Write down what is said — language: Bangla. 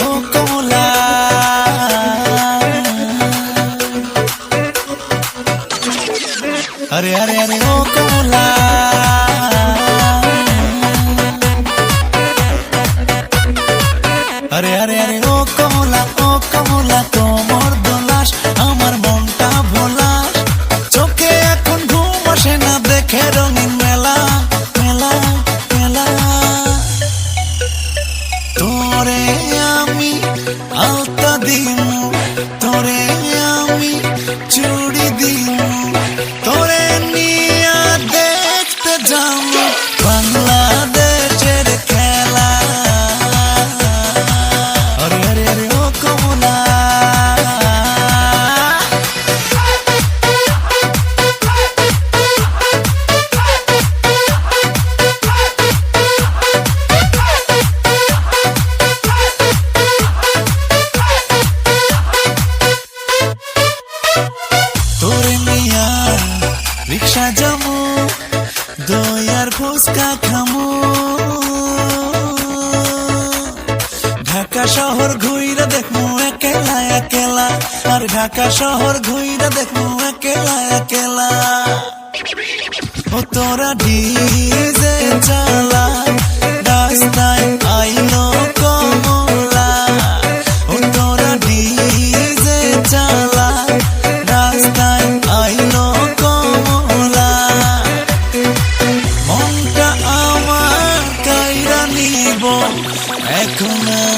ও কমলা আরে আরে আরে ও কমলা আরে আরে আরে ও কমলা তোমার দোলাস আমার মনটা ভোলা চোখে এখন ঘুম আসে না, দেখে রঙিন আলতা দিন তোরে আমি চুড়ি দিন তোরে নিয়া দেখতে যাম। যাব দই আর ফুচকা খামু। ঢাকা শহর ঘুইরা দেখমু একেলা একেলা। আর ঢাকা শহর ঘুইরা দেখমু একেলা একেলা। ও তোরা ডিজে চালা, রাস্তায় Ecco me